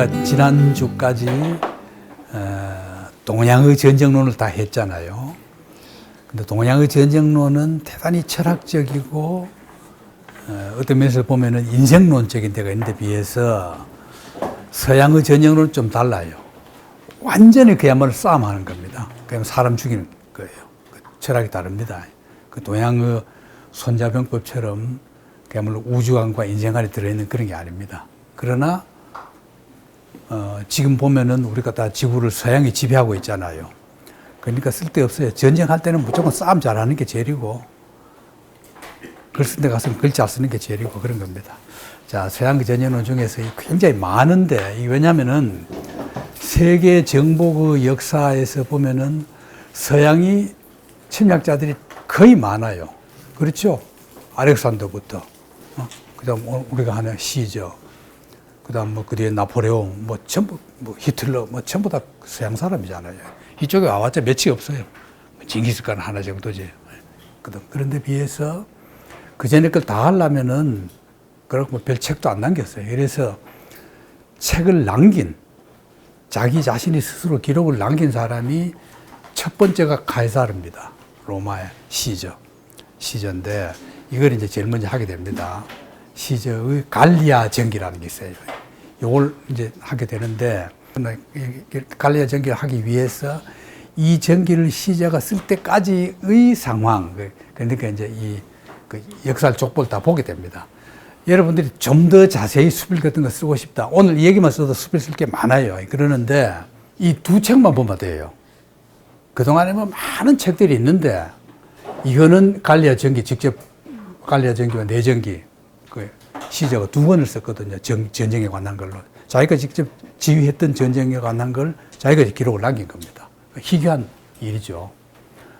우리가 지난주까지 어, 동양의 전쟁론을 다 했잖아요. 근데 동양의 전쟁론은 대단히 철학적이고 어, 어떤 면에서 보면은 인생론적인 데가 있는데 비해서 서양의 전쟁론은 좀 달라요. 완전히 그야말로 싸움하는 겁니다. 그냥 사람 죽이는 거예요. 그 철학이 다릅니다. 그 동양의 손자병법처럼 그야말로 우주관과 인생관이 들어있는 그런 게 아닙니다. 그러나 어, 지금 보면은 우리가 다 지구를 서양이 지배하고 있잖아요. 그러니까 쓸데없어요. 전쟁할 때는 무조건 싸움 잘하는 게 제일이고, 글 쓴 데 가서 글잘 쓰는 게 제일이고 그런 겁니다. 자, 서양 전쟁론 중에서 굉장히 많은데, 이 왜냐면은 세계 정복의 역사에서 보면은 서양이 침략자들이 거의 많아요. 그렇죠? 아렉산더부터. 어? 그 다음 우리가 하는 시저. 그 다음 뭐 그 뒤에 나포레옹, 뭐 전부, 뭐 히틀러, 뭐 전부 다 서양 사람이잖아요. 이쪽에 와봤자 몇이 없어요. 뭐 징기스칸 하나 정도지. 그다음 그런데 비해서 그 전에 걸 다 하려면은 그렇고 뭐별 책도 안 남겼어요. 그래서 책을 남긴 자기 자신이 스스로 기록을 남긴 사람이 첫 번째가 카이사르입니다. 로마의 시저. 시저인데 이걸 이제 제일 먼저 하게 됩니다. 시저의 갈리아 전기라는 게 있어요. 이걸 이제 하게 되는데 갈리아 전기를 하기 위해서 이 전기를 시저가 쓸 때까지의 상황 그러니까 이제 이그 역사를 족보를 다 보게 됩니다. 여러분들이 좀 더 자세히 수필 같은 거 쓰고 싶다. 오늘 이 얘기만 써도 수필 쓸 게 많아요. 그러는데 이 두 책만 보면 돼요. 그동안에 뭐 많은 책들이 있는데 이거는 갈리아 전기 직접 갈리아 전기와 내전기 그 시저가 두 번을 썼거든요. 전, 전쟁에 관한 걸로. 자기가 직접 지휘했던 전쟁에 관한 걸 자기가 기록을 남긴 겁니다. 희귀한 일이죠.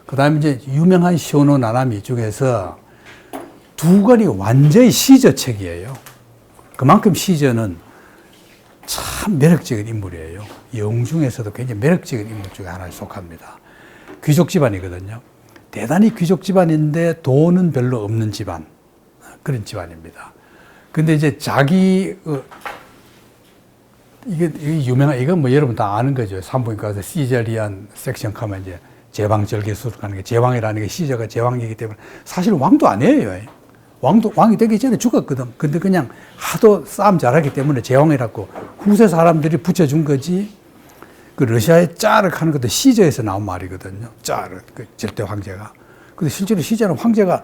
그 다음에 이제 유명한 시오노 나나미 중에서 두 권이 완전히 시저 책이에요. 그만큼 시저는 참 매력적인 인물이에요. 영웅 중에서도 굉장히 매력적인 인물 중에 하나에 속합니다. 귀족 집안이거든요. 대단히 귀족 집안인데 돈은 별로 없는 집안. 그런 집안입니다. 근데 이제 자기, 어, 이게, 이게 유명한, 이건 뭐 여러분 다 아는 거죠. 산부인과 가서 시저리안 섹션 가면 이제 제왕 절개 수술하는 게 제왕이라는 게 시저가 제왕이기 때문에 사실 왕도 아니에요. 왕도, 왕이 되기 전에 죽었거든. 근데 그냥 하도 싸움 잘하기 때문에 제왕이라고 후세 사람들이 붙여준 거지. 그 러시아의 짜르 하는 것도 시저에서 나온 말이거든요. 짜르, 그 절대 황제가. 근데 실제로 시저는 황제가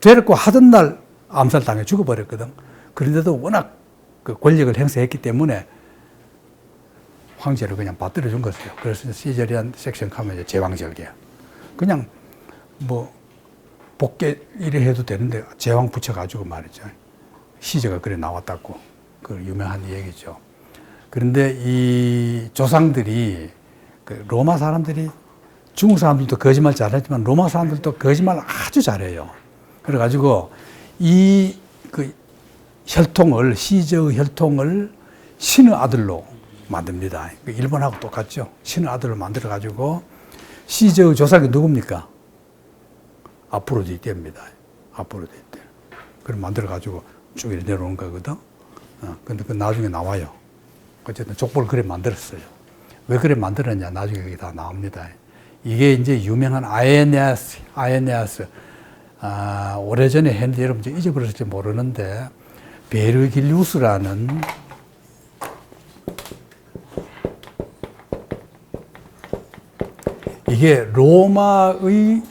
되려고 하던 날 암살당해 죽어버렸거든. 그런데도 워낙 그 권력을 행사했기 때문에 황제를 그냥 받들어 준 거예요. 그래서 시저리안 섹션 가면 제왕절개. 그냥 뭐 복개 이래 해도 되는데 제왕 붙여가지고 말이죠. 시저가 그래 나왔다고. 그 유명한 얘기죠. 그런데 이 조상들이 그 로마 사람들이 중국 사람들도 거짓말 잘했지만 로마 사람들도 거짓말 아주 잘해요. 그래가지고 이 그 혈통을 시저의 혈통을 신의 아들로 만듭니다. 그 일본하고 똑같죠. 신의 아들로 만들어 가지고 시저의 조상이 누굽니까? 아프로디테입니다. 아프로디테. 그걸 만들어 가지고 쭉 내려오는 거거든. 어, 근데 그 나중에 나와요. 어쨌든 족보를 그래 만들었어요. 왜 그래 만들었냐? 나중에 여기 다 나옵니다. 이게 이제 유명한 아에네아스, 아에네아스. 아, 오래전에 했는데 여러분 잊어버렸을지 모르는데, 베르길리우스라는 이게 로마의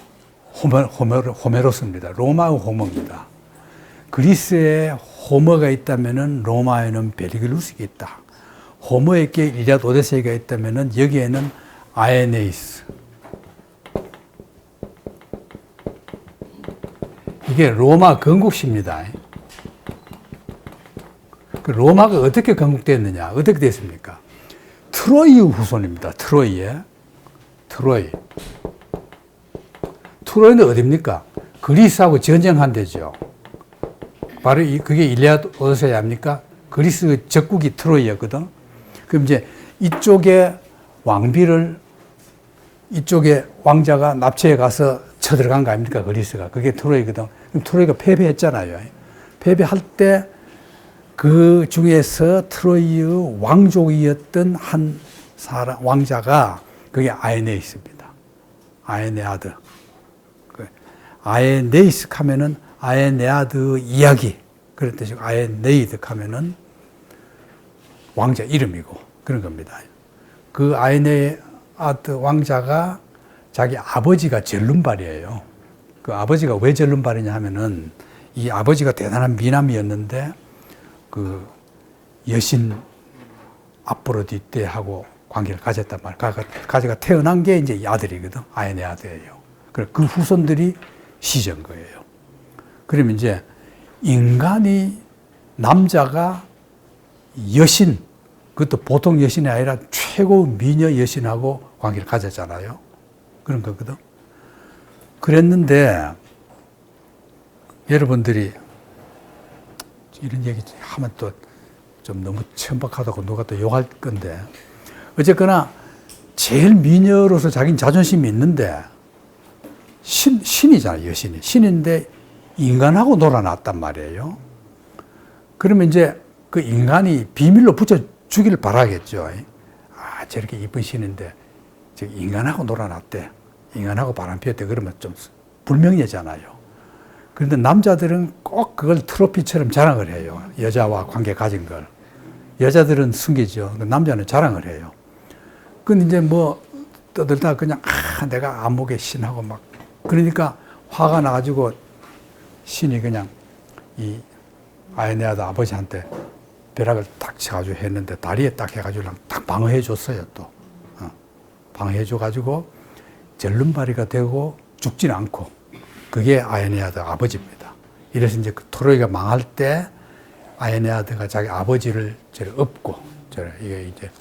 호메, 호메, 호메로스입니다. 로마의 호모입니다. 그리스에 호머가 있다면 로마에는 베르길루스가 있다. 호머에게 일리아드 오데세이가 있다면 여기에는 아에네이스. 이게 로마 건국시입니다. 그 로마가 어떻게 건국됐느냐? 어떻게 됐습니까? 트로이 후손입니다. 트로이에. 트로이. 트로이는 어딥니까? 그리스하고 전쟁한 데죠. 바로 이, 그게 일리아드 오데세이 아닙니까? 그리스 적국이 트로이였거든. 그럼 이제 이쪽에 왕비를 이쪽에 왕자가 납치해 가서 쳐들어간 거 아닙니까? 그리스가. 그게 트로이거든. 그럼 트로이가 패배했잖아요. 패배할 때 그 중에서 트로이의 왕족이었던 한 사람 왕자가 그게 아에네이스입니다. 아에네아드. 그 아에네이스 하면은 아에네아드 이야기 그런 뜻이고 아에네이드 하면은 왕자 이름이고 그런 겁니다. 그 아에네아드 왕자가 자기 아버지가 젤룸발이에요. 그 아버지가 왜 젤룸발이냐 하면은 이 아버지가 대단한 미남이었는데 그 여신 아프로디테하고 관계를 가졌단 말이에요. 가- 가지가 태어난 게 이제 이 아들이거든. 아연의 아들이에요. 그래 그 후손들이 시전 거예요. 그러면 이제 인간이 남자가 여신 그것도 보통 여신이 아니라 최고 미녀 여신하고 관계를 가졌잖아요. 그런 거거든. 그랬는데 여러분들이 이런 얘기 하면 또 좀 너무 천박하다고 누가 또 욕할 건데. 어쨌거나 제일 미녀로서 자기는 자존심이 있는데 신, 신이잖아요 여신이. 신인데 인간하고 놀아놨단 말이에요. 그러면 이제 그 인간이 비밀로 붙여주기를 바라겠죠. 아 저렇게 이쁜 신인데 저 인간하고 놀아놨대. 인간하고 바람 피웠대. 그러면 좀 불명예잖아요 그런데 남자들은 꼭 그걸 트로피처럼 자랑을 해요. 여자와 관계 가진 걸. 여자들은 숨기죠. 남자는 자랑을 해요. 근데 이제 뭐 떠들다 그냥 아, 내가 안목의 신하고 막 그러니까 화가 나가지고 신이 그냥 이 아에네아드 아버지한테 벼락을 딱 쳐가지고 했는데 다리에 딱 해가지고 딱 방어해 줬어요 또. 어. 방어해 줘가지고 절름발이가 되고 죽지는 않고 그게 아에네아드 아버지입니다. 이래서 이제 그 트로이가 망할 때 아에네아드가 자기 아버지를 저를 업고 저를 이게 이제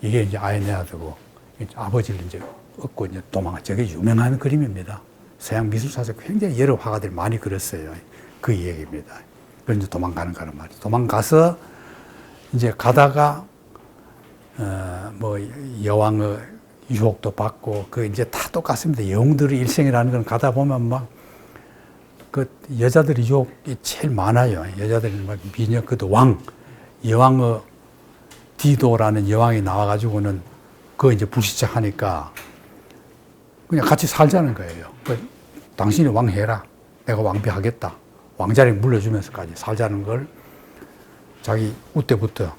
이게 이제 아에네아드고 아버지를 이제 업고 이제 도망가 저게 유명한 그림입니다. 서양 미술사에서 굉장히 여러 화가들이 많이 그렸어요. 그 얘기입니다. 그래서 도망가는 거란 말이죠. 도망가서 이제 가다가 어 뭐 여왕의 유혹도 받고 그 이제 다 똑같습니다. 영웅들의 일생이라는 건 가다 보면 막 그 여자들이 유혹이 제일 많아요. 여자들이 막 미녀 그도 왕 여왕의 디도라는 여왕이 나와가지고는 그 이제 불시착하니까 그냥 같이 살자는 거예요. 그 당신이 왕 해라. 내가 왕비하겠다. 왕자리 물려주면서까지 살자는 걸 자기 우때부터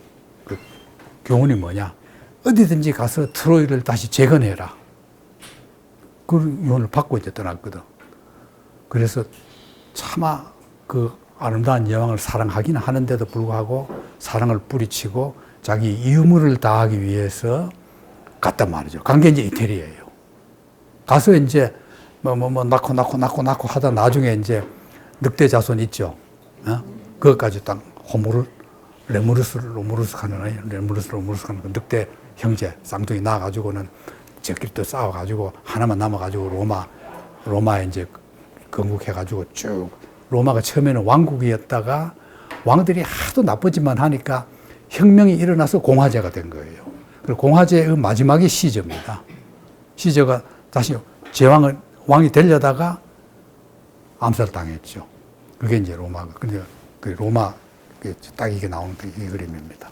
그 교훈이 뭐냐. 어디든지 가서 트로이를 다시 재건해라. 그 유언을 받고 이제 떠났거든. 그래서 차마 그 아름다운 여왕을 사랑하기는 하는데도 불구하고 사랑을 뿌리치고 자기 의무를 다하기 위해서 갔단 말이죠. 간 게 이제 이태리예요. 가서 이제 뭐 뭐 뭐 낳고 낳고 낳고 낳고 하다 나중에 이제 늑대 자손 있죠. 어? 그것까지 딱 호모르 레무르스 로무르스 하는 레무르스 로무르스 하는 그 늑대 형제 쌍둥이 낳아가지고는 저끼리 또 싸워가지고 하나만 남아가지고 로마 로마에 이제 건국해가지고 쭉 로마가 처음에는 왕국이었다가 왕들이 하도 나쁘지만 하니까 혁명이 일어나서 공화제가 된 거예요. 그 공화제의 마지막이 시저입니다. 시저가 다시 제왕을 왕이 되려다가 암살당했죠. 그게 이제 로마가 근데 그 로마 그딱 이게 나오는 그이 그림입니다.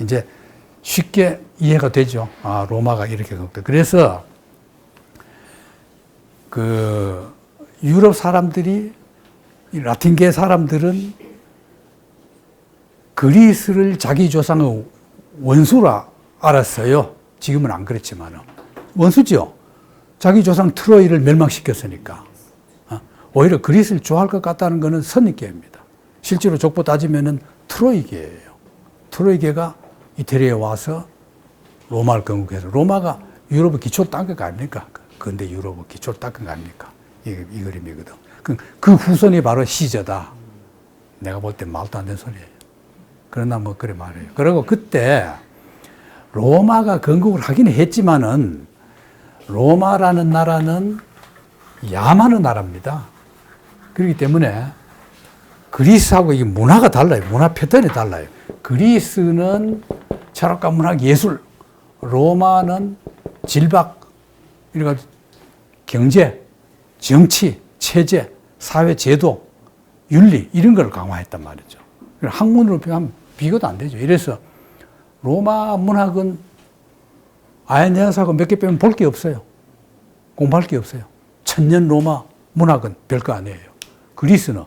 이제 쉽게 이해가 되죠. 아 로마가 이렇게. 그래서 그 유럽 사람들이 이 라틴계 사람들은 그리스를 자기 조상의 원수라 알았어요. 지금은 안 그렇지만 원수죠. 자기 조상 트로이를 멸망시켰으니까 어? 오히려 그리스를 좋아할 것 같다는 것은 선입계입니다. 실제로 족보 따지면은 트로이계예요. 트로이계가 이태리에 와서 로마를 건국해서 로마가 유럽의 기초를 거 아닙니까? 근데 유럽의 기초를 닦은 거 아닙니까? 이, 이 그림이거든. 그, 그 후손이 바로 시저다. 내가 볼 때 말도 안 되는 소리예요. 그러나 뭐 그래 말해요. 그리고 그때 로마가 건국을 하기는 했지만은 로마라는 나라는 야만의 나라입니다. 그렇기 때문에 그리스하고 이 문화가 달라요. 문화 패턴이 달라요. 그리스는 철학과 문학, 예술, 로마는 질박, 이래가지고 경제, 정치, 체제, 사회 제도, 윤리 이런 걸 강화했단 말이죠. 학문으로 표현하면 비교도 안 되죠. 이래서 로마 문학은 아야네아사고 몇 개 빼면 볼 게 없어요. 공부할 게 없어요. 천년 로마 문학은 별거 아니에요. 그리스는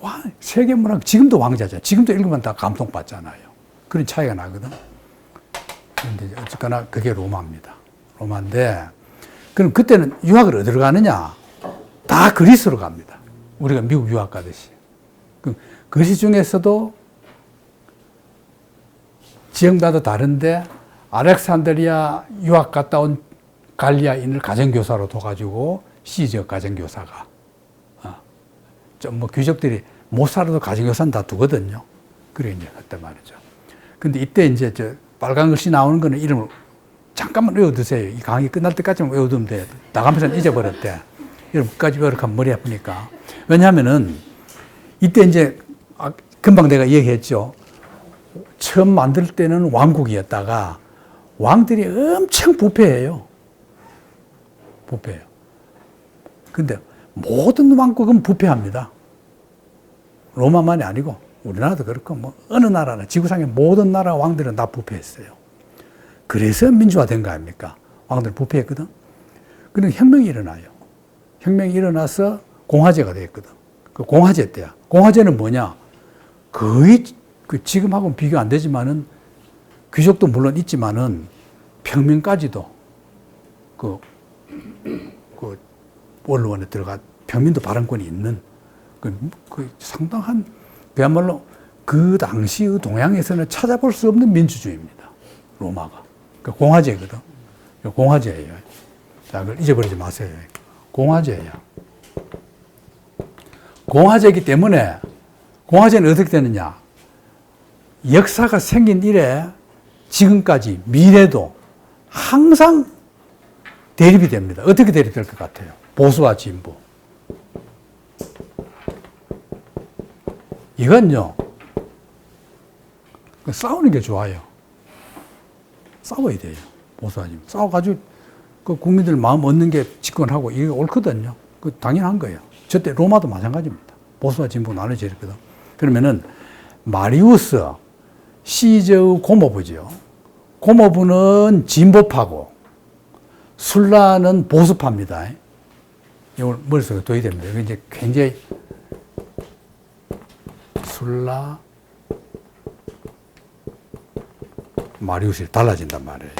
와, 세계 문학 지금도 왕자죠. 지금도 읽으면 다 감동받잖아요. 그런 차이가 나거든. 그런데 어쨌거나 그게 로마입니다. 로마인데 그럼 그때는 유학을 어디로 가느냐? 다 그리스로 갑니다. 우리가 미국 유학 가듯이. 그럼 그리스 중에서도 지역마다 다른데 알렉산드리아 유학 갔다 온 갈리아인을 가정교사로 둬가지고 시지역 가정교사가 어, 좀뭐 귀족들이 못 살아도 가정교사는 다 두거든요. 그래 이제 그때 말이죠. 근데 이때 이제 저 빨간 글씨 나오는 거는 이름을 잠깐만 외워두세요. 이 강의 끝날 때까지만 외워두면 돼요. 나가면서는 잊어버렸대. 이름까지 외우면 머리 아프니까. 왜냐하면은 이때 이제 아, 금방 내가 얘기했죠. 처음 만들 때는 왕국이었다가 왕들이 엄청 부패해요. 부패해요. 근데 모든 왕국은 부패합니다. 로마만이 아니고 우리나라도 그렇고 뭐 어느 나라나 지구상의 모든 나라 왕들은 다 부패했어요. 그래서 민주화된 거 아닙니까? 왕들 부패했거든. 그럼 혁명이 일어나요. 혁명이 일어나서 공화제가 됐거든. 그 공화제 때야. 공화제는 뭐냐? 거의 그 지금하고는 비교 안 되지만은 귀족도 물론 있지만은 평민까지도 그, 그 원로원에 들어가 평민도 발언권이 있는 그, 그 상당한 그야말로 그 당시의 동양에서는 찾아볼 수 없는 민주주의입니다. 로마가. 그 공화제거든. 그 공화제예요. 자, 그걸 잊어버리지 마세요. 공화제예요. 공화제이기 때문에 공화제는 어떻게 되느냐? 역사가 생긴 이래 지금까지 미래도 항상 대립이 됩니다. 어떻게 대립될 것 같아요? 보수와 진보. 이건요, 싸우는 게 좋아요. 싸워야 돼요. 진보. 싸워가지고 그 국민들 마음 얻는 게 집권하고 이게 옳거든요. 그 당연한 거예요. 저때 로마도 마찬가지입니다. 보수와 진보 나눠져 있거든. 그러면은 마리우스, 시저의 고모부죠. 고모부는 진보파고 술라는 보수파입니다. 이걸 머릿속에 둬야 됩니다. 이게 이제 굉장히 술라 마리우스이 달라진단 말이에요.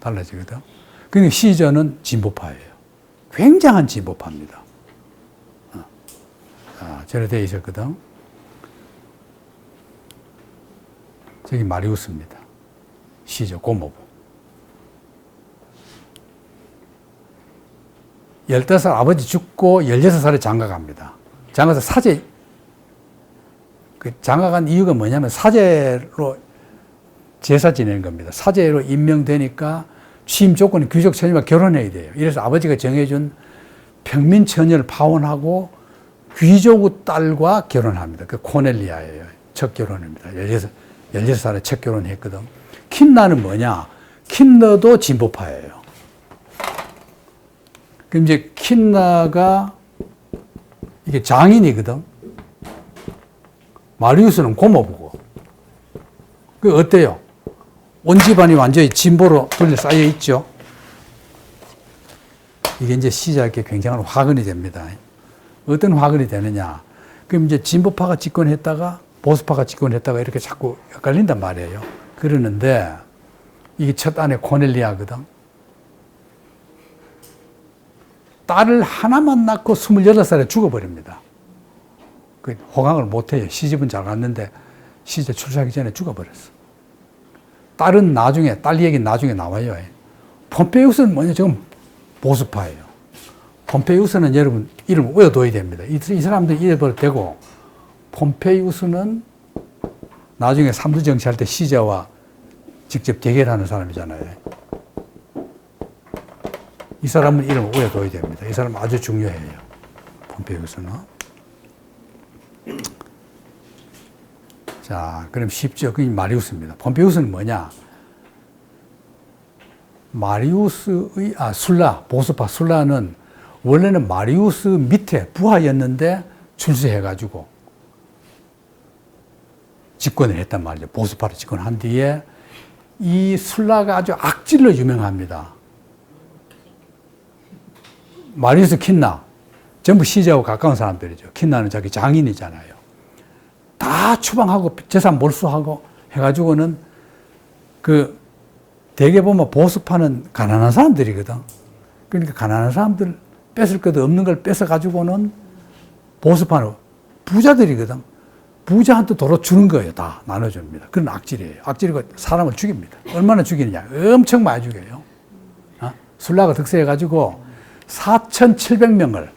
달라지거든. 근데 시저는 진보파예요. 굉장한 진보파입니다. 어. 아, 저래 돼 있었거든. 저기 마리우스입니다. 시저 고모부. 15살 아버지 죽고 16살에 장가 갑니다. 장가서 사제, 그 장가 간 이유가 뭐냐면 사제로 제사 지내는 겁니다. 사제로 임명되니까 취임 조건이 귀족 처녀와 결혼해야 돼요. 이래서 아버지가 정해준 평민 처녀를 파혼하고 귀족 딸과 결혼합니다. 그 코넬리아예요. 첫 결혼입니다. 16, 16살에 첫 결혼했거든. 킨나는 뭐냐? 킨너도 진보파예요. 그럼 이제 킨나가 이게 장인이거든. 마리우스는 고모부고. 그 어때요? 온 집안이 완전히 진보로 둘러싸여 있죠. 이게 이제 시작에 굉장한 화근이 됩니다. 어떤 화근이 되느냐? 그럼 이제 진보파가 집권했다가 보수파가 집권했다가 이렇게 자꾸 헷갈린단 말이에요. 그러는데 이게 첫 아내 코넬리아거든. 딸을 하나만 낳고 26살에 죽어버립니다. 그 호강을 못해요. 시집은 잘 갔는데 시집 출산하기 전에 죽어버렸어. 딸은 나중에, 딸 얘기 나중에 나와요. 폼페이우스는 뭐냐, 지금 보수파예요. 폼페이우스는 여러분 이름 외워둬야 됩니다. 이, 이 사람들 잊어버려도 되고, 폼페이우스는 나중에 삼두 정치할 때 시자와 직접 대결하는 사람이잖아요. 이 사람은 이름을 외워둬야 됩니다. 이 사람은 아주 중요해요. 폼페이우스는. 자, 그럼 쉽죠. 그게 마리우스입니다. 폼페이우스는 뭐냐? 마리우스의, 아, 술라, 보수파 술라는 원래는 마리우스 밑에 부하였는데 출세해가지고 집권을 했단 말이죠. 보수파로 집권한 뒤에 이 술라가 아주 악질로 유명합니다. 마리우스 킨나 전부 시제하고 가까운 사람들이죠. 킨나는 자기 장인이잖아요. 다 추방하고 재산 몰수하고 해가지고는 그 대개 보면 보수파는 가난한 사람들이거든. 그러니까 가난한 사람들 뺏을 것도 없는 걸 뺏어가지고는 보수파는 부자들이거든. 부자한테 도로 주는 거예요. 다 나눠줍니다. 그런 악질이에요. 악질이고 사람을 죽입니다. 얼마나 죽이느냐. 엄청 많이 죽여요. 어? 술라가 득세해가지고 4,700명을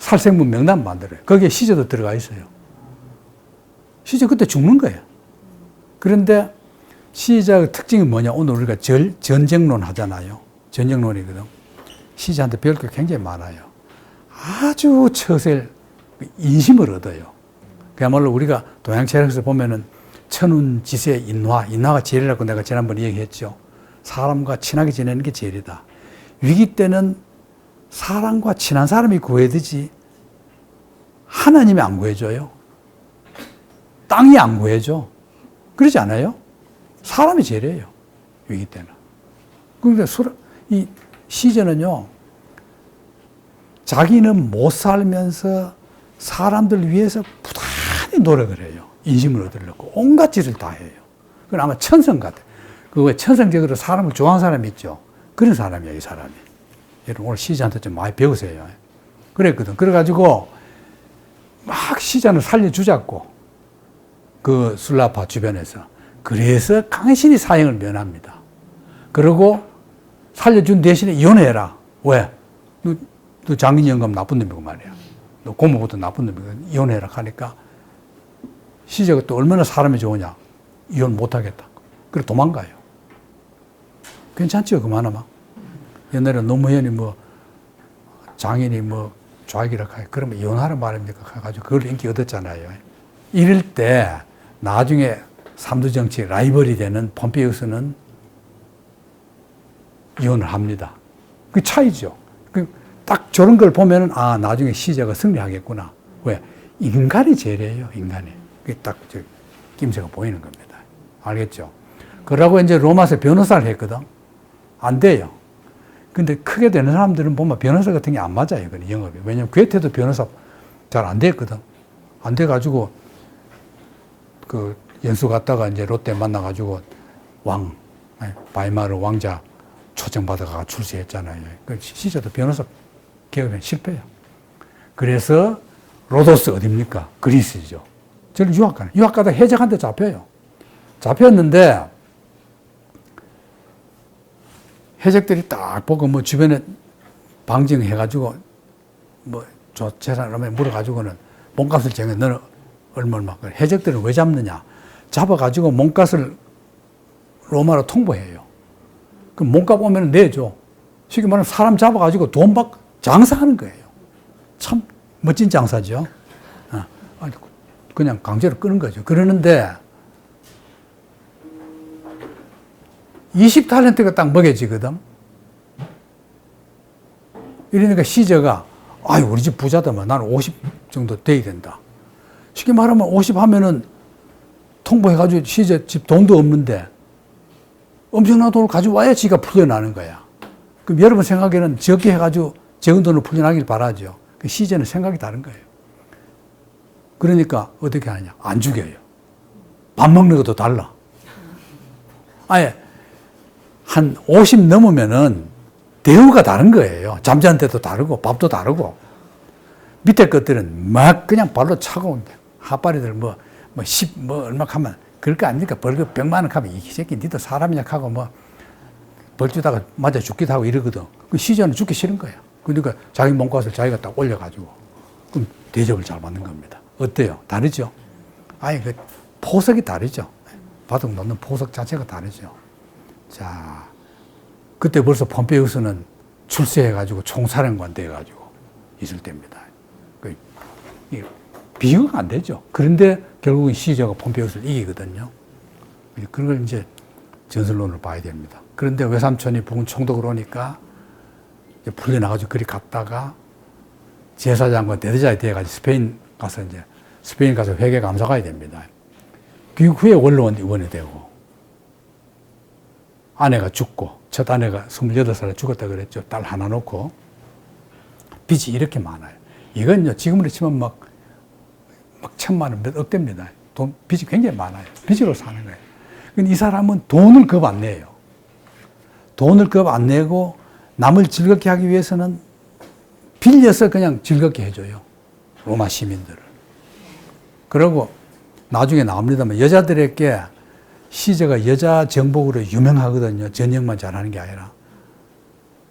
살생부 명단 만들어요. 거기에 시저도 들어가 있어요. 시저 그때 죽는 거예요. 그런데 시자의 특징이 뭐냐? 오늘 우리가 절, 전쟁론 하잖아요. 전쟁론이거든. 시자한테 배울 게 굉장히 많아요. 아주 처셀 인심을 얻어요. 그야말로 우리가 동양 철학에서 보면은 천운, 지세, 인화, 인화가 제일이라고 내가 지난번에 얘기했죠. 사람과 친하게 지내는 게 제일이다. 위기 때는 사람과 친한 사람이 구해야 되지 하나님이 안 구해줘요. 땅이 안 구해줘. 그러지 않아요? 사람이 제일이에요. 위기 때는. 그런데 이 시제는요, 자기는 못 살면서 사람들 위해서 부단히 노력을 해요. 인심을 얻으려고. 온갖 짓을 다 해요. 그건 아마 천성 같아. 그왜 천성적으로 사람을 좋아하는 사람이 있죠. 그런 사람이야, 이 사람이. 여러분, 오늘 시자한테 좀 많이 배우세요. 그랬거든. 그래가지고, 막 시자는 살려주자고. 그 술라파 주변에서. 그래서 강신이 사형을 면합니다. 그리고 살려준 대신에 이혼해라. 왜? 너, 너 장인 영감 나쁜 놈이고 말이야. 너 고모부터 나쁜 놈이고 이혼해라 하니까 시제가 또 얼마나 사람이 좋으냐. 이혼 못하겠다. 그래 도망가요. 괜찮죠? 그만하면. 옛날에 노무현이 뭐 장인이 뭐 좌익이라 하 그러면 이혼하라 말입니까? 해가지고 그걸 인기 얻었잖아요. 이럴 때 나중에 삼두 정치 라이벌이 되는 폼페이오스는 이혼을 합니다. 그 차이죠. 그딱 저런 걸 보면은 아 나중에 시제가 승리하겠구나. 왜 인간이 제일이에요. 인간이. 그게 딱저 김새가 보이는 겁니다. 알겠죠? 그러고 이제 로마서 변호사를 했거든. 안 돼요. 근데 크게 되는 사람들은 보면 변호사 같은 게 안 맞아요. 그 영업이. 왜냐면 괴테도 변호사 잘 안 됐거든. 안 돼가지고 그 연수 갔다가 이제 롯데 만나가지고 왕, 바이마르 왕자 초청받아가 출세했잖아요. 그 시저도 변호사 개업에 실패해요. 그래서 로도스 어딥니까? 그리스죠. 저를 유학 가는. 유학 가다 해적한테 잡혀요. 잡혔는데 해적들이 딱 보고 뭐 주변에 방증해가지고 뭐 얼마 물어가지고는 몸값을 정해 너는 얼마 얼마. 해적들은 왜 잡느냐? 잡아가지고 몸값을 로마로 통보해요. 그럼 몸값 오면 내줘. 쉽게 말하면 사람 잡아가지고 돈 받, 장사하는 거예요. 참 멋진 장사죠. 어, 그냥 강제로 끄는 거죠. 그러는데 20달란트가 딱 먹여지거든. 이러니까 시저가 아유 우리 집 부자다만 나는 50 정도 돼야 된다. 쉽게 말하면 50 하면은 통보해가지고 시제 집 돈도 없는데 엄청난 돈을 가져와야 지가 풀려나는 거야. 그럼 여러분 생각에는 적게 해가지고 적은 돈을 풀려나길 바라죠. 그 시제는 생각이 다른 거예요. 그러니까 어떻게 하느냐. 안 죽여요. 밥 먹는 것도 달라. 아예 한 50 넘으면은 대우가 다른 거예요. 잠자는 데도 다르고 밥도 다르고 밑에 것들은 막 그냥 발로 차고 온대. 핫바리들 뭐, 뭐, 10, 뭐, 얼마 하면, 그럴 거 아닙니까? 벌금 100만 원 하면, 이 새끼, 니도 사람이냐 하고 뭐, 벌주다가 맞아 죽기도 하고 이러거든. 그 시전은 죽기 싫은 거야. 그러니까 자기 몸값을 자기가 딱 올려가지고, 그럼 대접을 잘 받는 겁니다. 어때요? 다르죠? 아니, 그, 포석이 다르죠? 바둑 놓는 포석 자체가 다르죠. 자, 그때 벌써 폼페이우스는 출세해가지고 총사령관 돼가지고 있을 때입니다. 그, 비교가 안 되죠. 그런데 결국은 시저가 폼페이오스를 이기거든요. 그걸 이제 전설론을 봐야 됩니다. 그런데 외삼촌이 북은 총독을 오니까 풀려나가지고 그리 갔다가 제사장과 대대자에 대해가지고 스페인 가서 이제 스페인 가서 회계 감사 가야 됩니다. 귀국 후에 원로원이 되고 아내가 죽고 첫 아내가 28살에 죽었다 그랬죠. 딸 하나 놓고 빚이 이렇게 많아요. 이건요 지금으로 치면 막, 막 천만 원, 몇 억대입니다. 돈 빚이 굉장히 많아요. 빚으로 사는 거예요. 근데 이 사람은 돈을 겁 안 내요. 돈을 겁 안 내고 남을 즐겁게 하기 위해서는 빌려서 그냥 즐겁게 해줘요. 로마 시민들을. 그리고 나중에 나옵니다만 여자들에게 시제가 여자 정복으로 유명하거든요. 전형만 잘하는 게 아니라.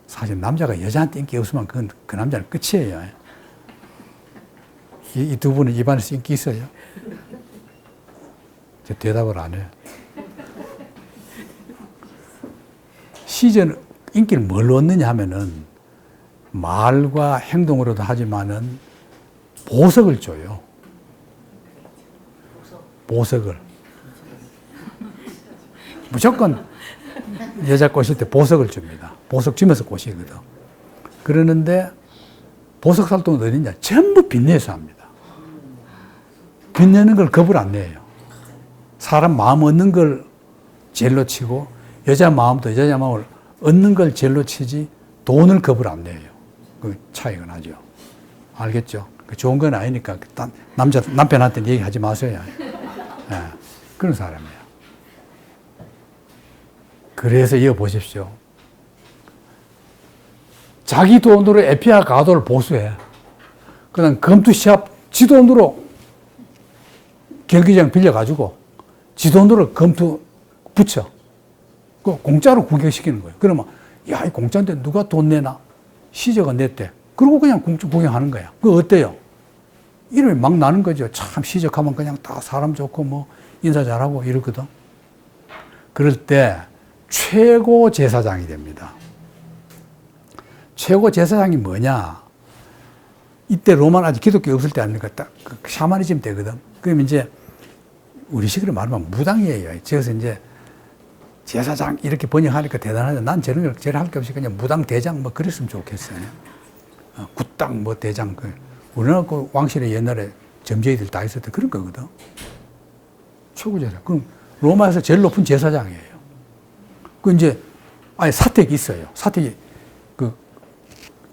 사실 남자가 여자한테 인기 없으면 그건 그 남자는 끝이에요. 이 두 분은 입안에서 인기 있어요? 저 대답을 안 해요. 시제는 인기를 뭘로 얻느냐 하면은 말과 행동으로도 하지만은 보석을 줘요. 보석을. 무조건 여자 꼬실 때 보석을 줍니다. 보석 주면서 꼬시거든. 그러는데 보석 살 돈은 어딨냐? 전부 빚내서 합니다. 빚내는 걸 겁을 안 내요. 사람 마음 얻는 걸 제일로 치고 여자 마음도 여자 마음을 얻는 걸 제일로 치지 돈을 겁을 안 내요. 그 차이가 나죠. 알겠죠? 그 좋은 건 아니니까 딴- 남자 남편한테 얘기하지 마세요. 예, 그런 사람이에요. 그래서 이어 보십시오. 자기 돈으로 에피아 가도를 보수해. 그다음 검투 시합 지 돈으로 경기장 빌려가지고 지 돈으로 검투 붙여. 그 공짜로 구경시키는 거예요. 그러면 야, 이 공짜인데 누가 돈 내나? 시저가 냈대. 그리고 그냥 구경하는 거야. 그거 어때요? 이름이 막 나는 거죠. 참 시적하면 그냥 다 사람 좋고 뭐 인사 잘하고 이러거든. 그럴 때 최고 제사장이 됩니다. 최고 제사장이 뭐냐? 이때 로마는 아직 기독교 없을 때 아닙니까? 딱그 샤머니즘 때거든. 그럼 이제 우리 식으로 말하면 무당이에요. 그래서 이제 제사장 이렇게 번역하니까 대단하죠. 난 저런 걸 제일 할 게 없이 그냥 무당 대장 뭐 그랬으면 좋겠어요. 어, 굿당 뭐 대장 그 우리나라 그 왕실에 옛날에 점쟁이들 다 있었던 그런 거거든. 최고 제사. 그럼 로마에서 제일 높은 제사장이에요. 그 이제 아예 사택이 있어요. 사택이 그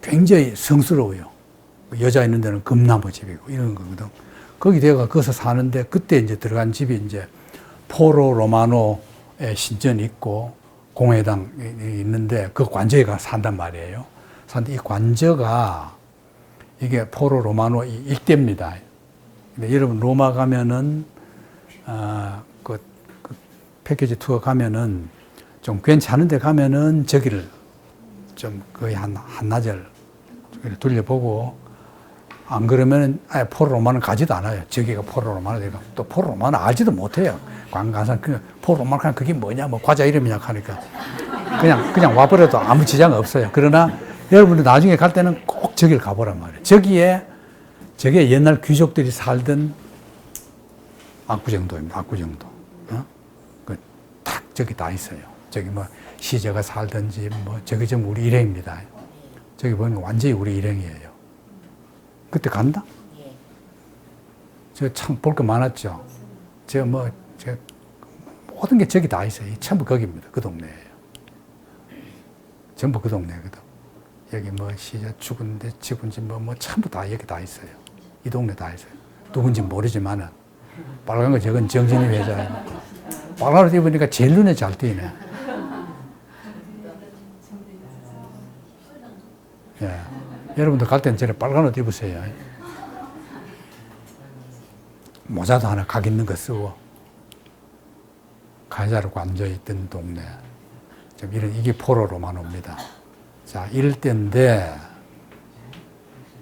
굉장히 성스러워요. 그 여자 있는 데는 금나무 집이고 이런 거거든. 거기 내가 거기서 사는데 그때 이제 들어간 집이 이제 포로 로마노의 신전이 있고 공회당이 있는데 그 관저에 산단 말이에요. 산데 이 관저가 이게 포로 로마노 이 일대입니다. 근데 여러분 로마 가면은 아, 그, 그 패키지 투어 가면은 좀 괜찮은 데 가면은 저기를 좀 거의 한 한나절 둘러보고 안 그러면 아예 포로 로마는 가지도 않아요. 저기가 포로 로마는 내가 또 포로 로마는 알지도 못해요. 관광산 그 포로 로마는 그냥 그게 뭐냐 뭐 과자 이름이냐 하니까 그냥 그냥 와버려도 아무 지장 없어요. 그러나 여러분들 나중에 갈 때는 꼭 저기를 가보란 말이에요. 저기에 저게 옛날 귀족들이 살던 압구정도입니다. 압구정도. 어? 그딱 저기 다 있어요. 저기 뭐 시제가 집, 뭐 저기 좀 우리 일행입니다. 저기 보면 완전히 우리 일행이에요. 그때 간다? 저참볼 거 많았죠. 저 뭐, 저 모든 게 저기 다 있어요. 전부 거기입니다. 그 동네예요. 전부 그 동네거든. 여기 뭐 시제 죽은데 죽은지 뭐, 뭐 전부 다 여기 다 있어요. 이 동네 다 있어요. 누군지 모르지만은 빨간 거 저건 정신이 회자예요. 빨간 옷 입으니까 제일 눈에 잘 띄네. 예. 여러분들 갈 때는 저래 빨간 옷 입으세요. 모자도 하나 각 있는 거 쓰고 가자르고 앉아 있던 동네. 좀 이런 이게 포로 로마노입니다. 자, 이럴 때인데